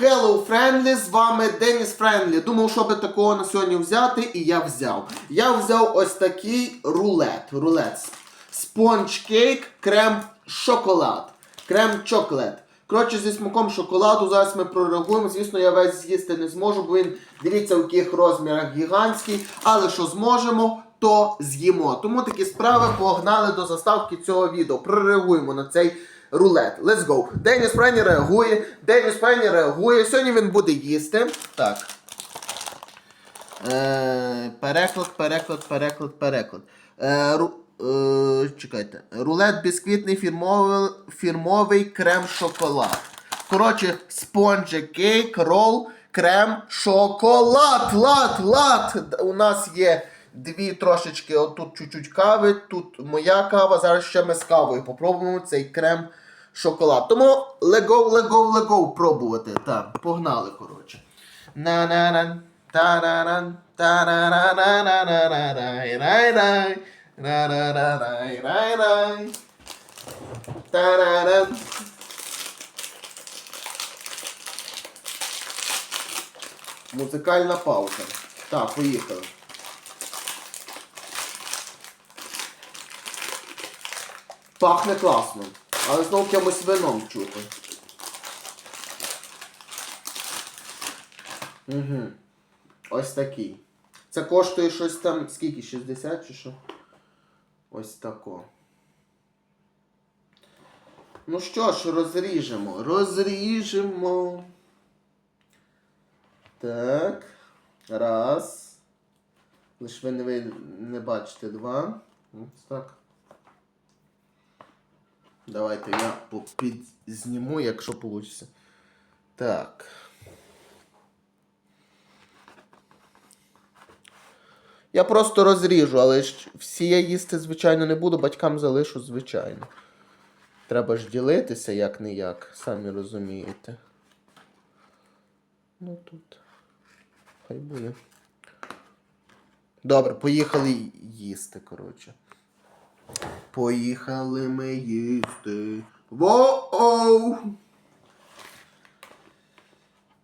Hello Friendly, з вами Деніс Френдлі. Думав, що би такого на сьогодні взяти, і я взяв. Я взяв ось такий рулет. Рулет. Спонж кейк, крем шоколад. Крем чоклет. Коротше, зі смаком шоколаду зараз ми прореагуємо. Звісно, я весь з'їсти не зможу, бо він дивіться, в яких розмірах гігантський. Але що зможемо, то з'їмо. Тому такі справи погнали до заставки цього відео. Прореагуємо на цей рулет. Let's go. Деніс Френі реагує. Деніс Френі реагує. Сьогодні він буде їсти. Так. Е, переклад, переклад, переклад, переклад. Е, ру, е, чекайте. Рулет бісквітний фірмовий, фірмовий крем шоколад. Коротше, спонжі кейк, рол, крем, шоколад. Лад, лад. У нас є дві трошечки, отут чуть-чуть кави, тут моя кава. Зараз ще ми з кавою попробуємо цей крем шоколад. Тому лего, лего, лего пробувати. Так, погнали, коротше. На-на-на. Ра-ра-ра-рай-рай-рай. Та-на-на. Музикальна пауза. Так, поїхали. Пахне класно. Але знову чимось вином чути. Угу. Ось такий. Це коштує щось там, скільки? 60 чи що? Ось тако. Ну що ж, розріжемо. Розріжемо. Так. Раз. Лиш ви не, ви не бачите два. Ось так. Давайте я підзніму, якщо вийде. Так. Я просто розріжу, але ж всі я їсти, звичайно, не буду, батькам залишу, звичайно. Треба ж ділитися як не як, самі розумієте. Ну тут. Хай буде. Добре, поїхали їсти, коротше. Поїхали ми їсти. Воу!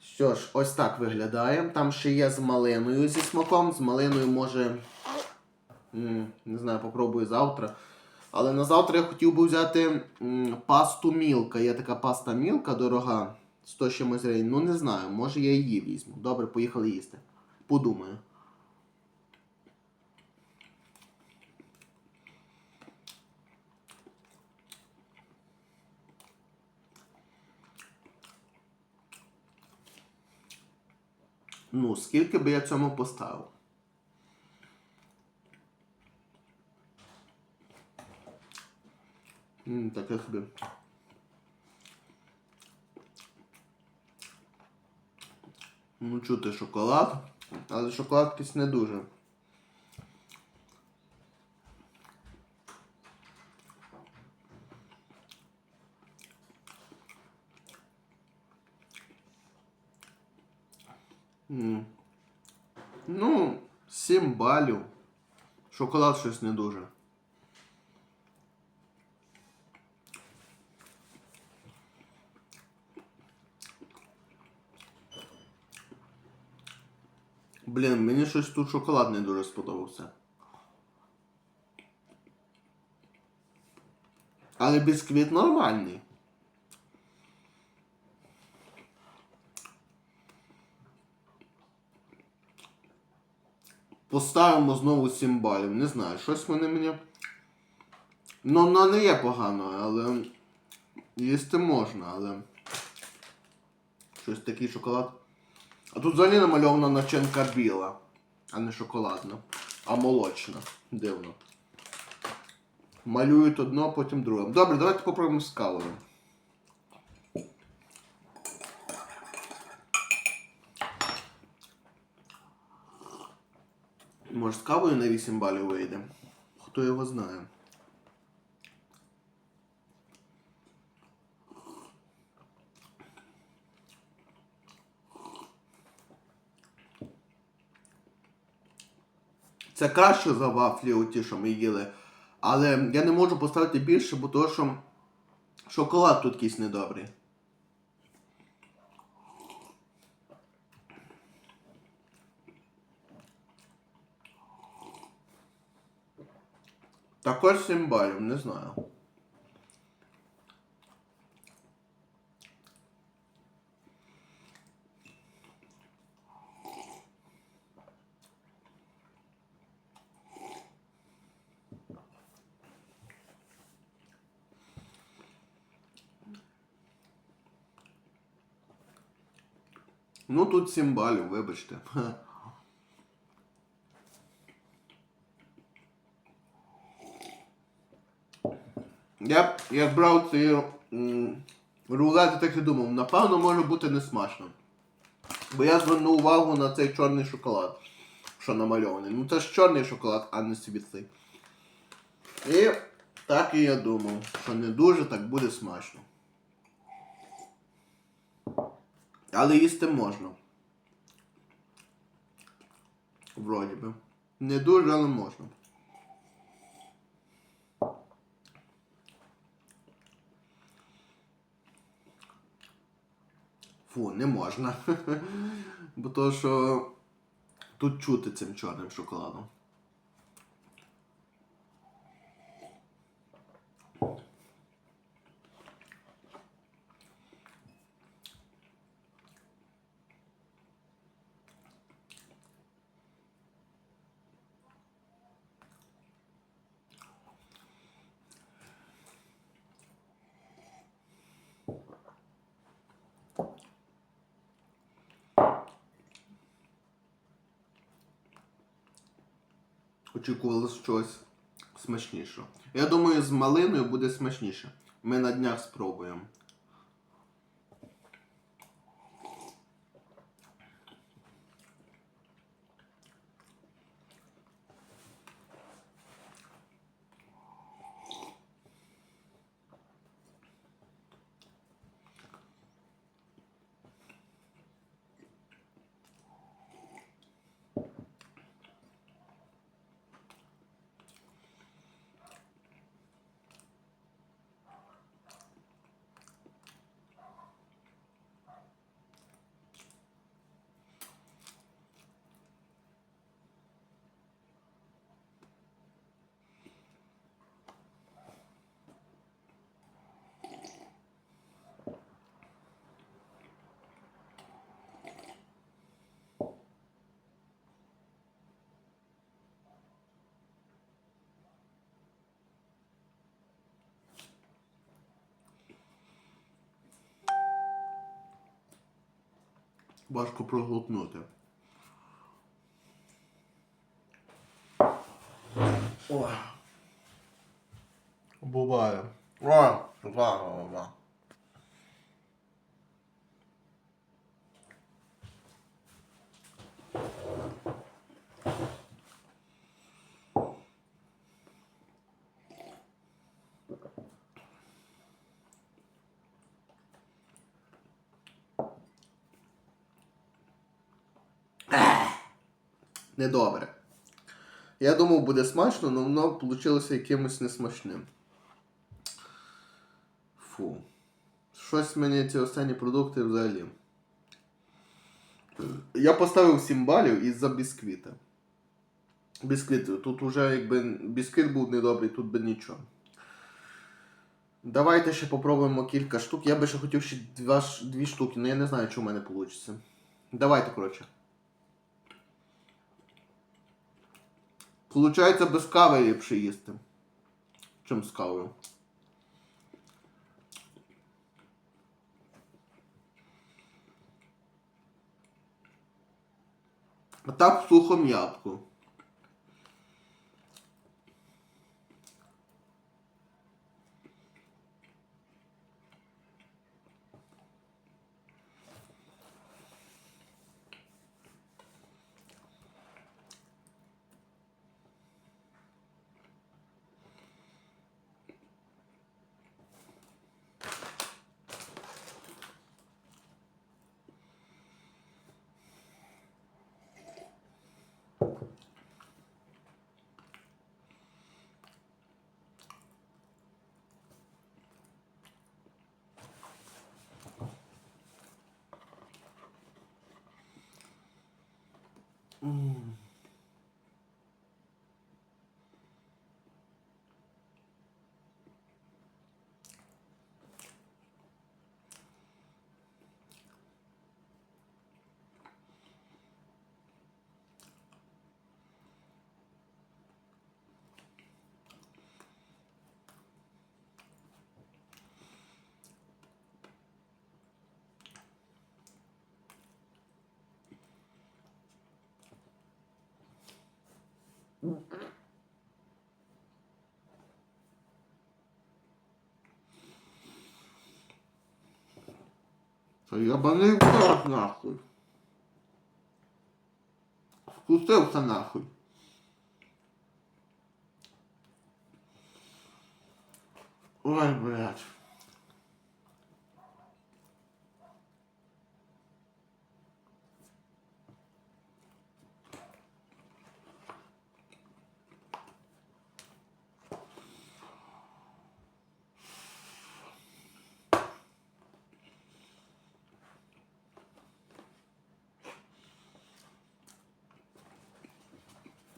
Що ж, ось так виглядає. Там ще є з малиною зі смаком. З малиною може. Не знаю, попробую завтра. Але на завтра я хотів би взяти пасту мілка. Є така паста мілка дорога. 100 чимось гривень. Ну не знаю, може я її візьму. Добре, поїхали їсти. Подумаю. Ну, скільки би я цьому поставив? Таке собі. Ну, чути шоколад, але шоколад якийсь не дуже. М. Ну, 7. Шоколад щось не дуже. Блін, мені щось тут шоколад не дуже сподобався. Але бісквіт нормальний. Поставимо знову 7 балів. Не знаю, щось вони мені. Ну, воно не є погано, але. Їсти можна, але. Щось такий шоколад. А тут взагалі намальована начинка біла, а не шоколадна, а молочна. Дивно. Малюють одно, потім друге. Добре, давайте попробуємо з кавою. Може з кавою на 8 балів вийде. Хто його знає. Це краще за вафлі, оті, що ми їли. Але я не можу поставити більше, бо того, що шоколад тут якийсь недобрий. Також 7 балів, не знаю. Ну тут 7 балів, вибачте. Я брав ці м, рулети, так і думав, напевно, може бути не смачно. Бо я звернув увагу на цей чорний шоколад, що намальований. Ну це ж чорний шоколад, а не світлий. І так і я думав, що не дуже так буде смачно. Але їсти можна. Вроді би. Не дуже, але можна. Фу, не можна. Бо то, що тут чути цим чорним шоколадом. Очікували щось смачніше. Я думаю, з малиною буде смачніше. Ми на днях спробуємо. Важко проглотнути. Ой. Буває. О, ва-ва-ва. Недобре. Я думав, буде смачно, але воно вийшло якимось несмачним. Фу. Щось мені ці останні продукти взагалі. Я поставив 7 балів із-за бісквіта. Бісквіт. Тут вже якби бісквіт був недобрий, тут би нічого. Давайте ще попробуємо кілька штук. Я би ще хотів ще два, ш- дві штуки, але я не знаю, чи в мене вийде. Давайте, коротше. Получається, без кави ліпше їсти, чим з кавою. А так в রাখুন Та ябаний в рот, нахуй. Вкусився нахуй. Ой, блядь.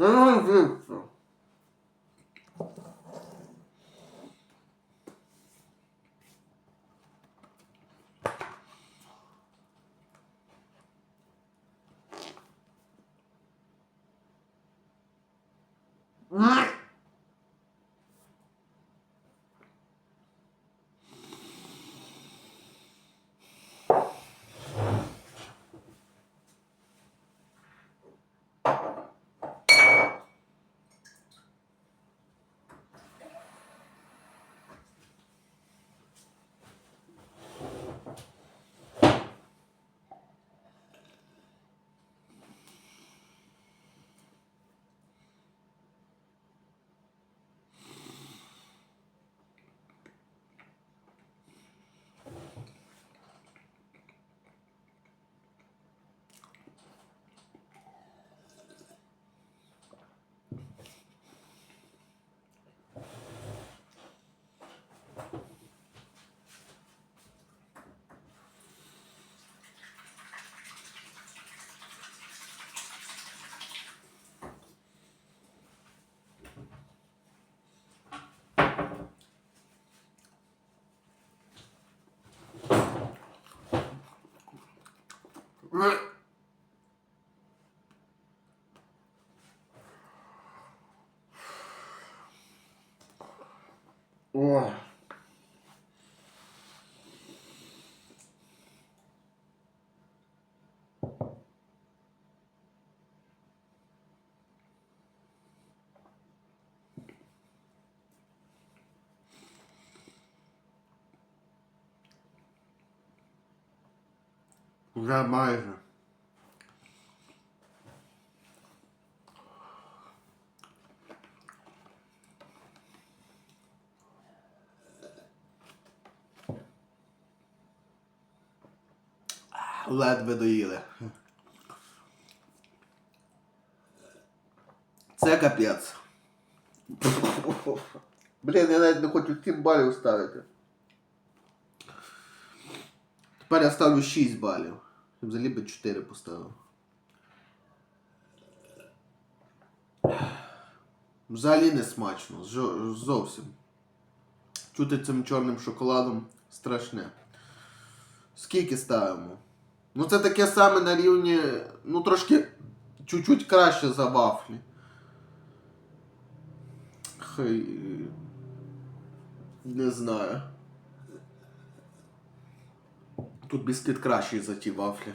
Ну, звідси. Ой. Вже майже. Ледве доїли. Це капець. Блін, я навіть не хочу 7 балів ставити. Тепер я ставлю 6 балів. Взагалі би 4 поставив. Взагалі не смачно. Зовсім. Чути цим чорним шоколадом страшне. Скільки ставимо? Ну це таке саме на рівні, ну трошки чуть-чуть краще за вафлі. Хай. Не знаю. Тут бісквіт кращий за ті вафлі.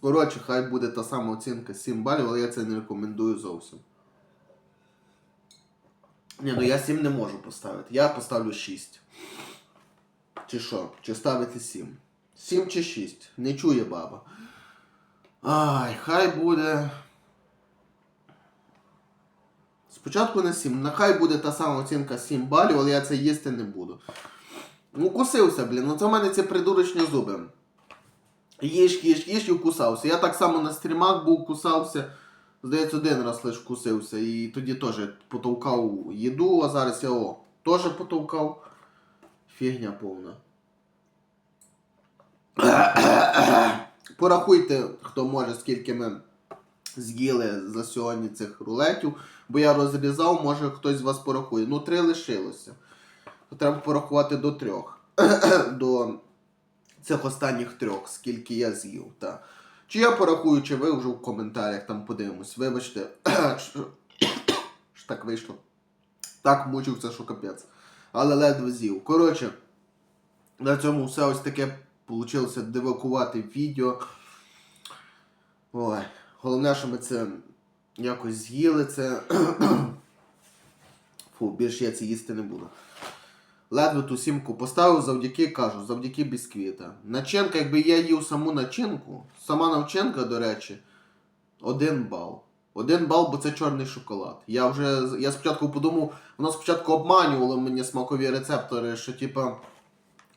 Коротше, хай буде та сама оцінка 7 балів, але я це не рекомендую зовсім. Ні, ну я 7 не можу поставити. Я поставлю 6. Чи що? Чи ставити 7? 7 чи 6? Не чує баба. Ай, хай буде. Спочатку на 7. Нехай буде та сама оцінка 7 балів, але я це їсти не буду. Ну, кусився, блін. Ну це в мене ці придурочні зуби. Їж, їж, їж і вкусався. Я так само на стрімах був, кусався. Здається, один раз лише вкусився. І тоді теж потовкав їду, а зараз я о, теж потовкав. Фігня повна. Порахуйте, хто може, скільки ми з'їли за сьогодні цих рулетів, бо я розрізав, може хтось з вас порахує. Ну, три лишилося. То треба порахувати до трьох. до цих останніх трьох, скільки я з'їв. Та. Чи я порахую, чи ви вже в коментарях там подивимось. Вибачте, що так вийшло. Так мучився, що капець. Але ледве з'їв. Коротше, на цьому все ось таке Получилося девакувати відео. Ой, головне, що ми це якось з'їли це. Фу, більше я це їсти не буду. Ледве ту сімку поставив завдяки, кажу, завдяки бісквіта. Начинка, якби я їв саму начинку, сама начинка, до речі, один бал. Один бал, бо це чорний шоколад. Я вже я спочатку подумав, воно спочатку обманювало мені смакові рецептори, що типа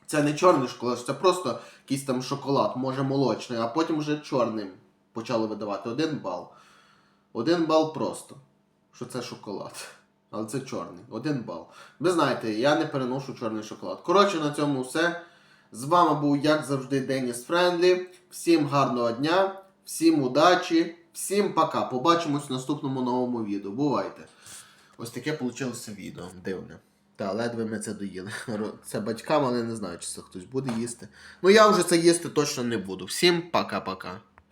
це не чорний шоколад, це просто якийсь там шоколад, може молочний, а потім вже чорним почали видавати. Один бал. Один бал просто, що це шоколад. Але це чорний. Один бал. Ви знаєте, я не переношу чорний шоколад. Коротше, на цьому все. З вами був, як завжди, Деніс Френдлі. Всім гарного дня, всім удачі, всім пока. Побачимось в наступному новому відео. Бувайте. Ось таке вийшло відео. Дивне. Та, ледве ми це доїли. Це батькам, але не знаю, чи це хтось буде їсти. Ну я вже це їсти точно не буду. Всім пока-пока.